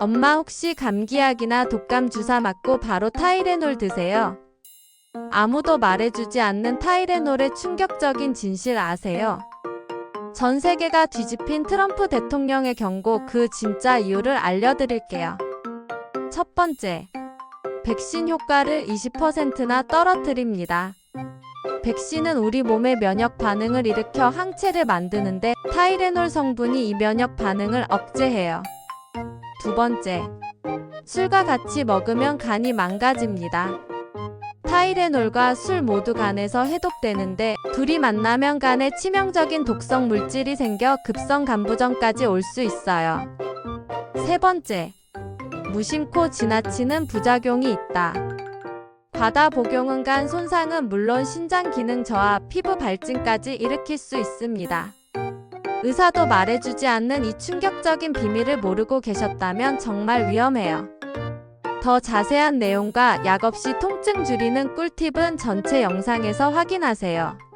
엄마 혹시 감기약이나 독감 주사 맞고 바로 타이레놀 드세요? 아무도 말해주지 않는 타이레놀의 충격적인 진실 아세요? 전 세계가 뒤집힌 트럼프 대통령의 경고 그 진짜 이유를 알려드릴게요. 첫 번째, 백신 효과를 20%나 떨어뜨립니다. 백신은 우리 몸의 면역 반응을 일으켜 항체를 만드는데 타이레놀 성분이 이 면역 반응을 억제해요. 두 번째, 술과 같이 먹으면 간이 망가집니다. 타이레놀과 술 모두 간에서 해독되는데 둘이 만나면 간에 치명적인 독성 물질이 생겨 급성 간부전까지 올 수 있어요. 세 번째, 무심코 지나치는 부작용이 있다. 과다 복용은 간 손상은 물론 신장 기능 저하, 피부 발진까지 일으킬 수 있습니다. 의사도 말해주지 않는 이 충격적인 비밀을 모르고 계셨다면 정말 위험해요. 더 자세한 내용과 약 없이 통증 줄이는 꿀팁은 전체 영상에서 확인하세요.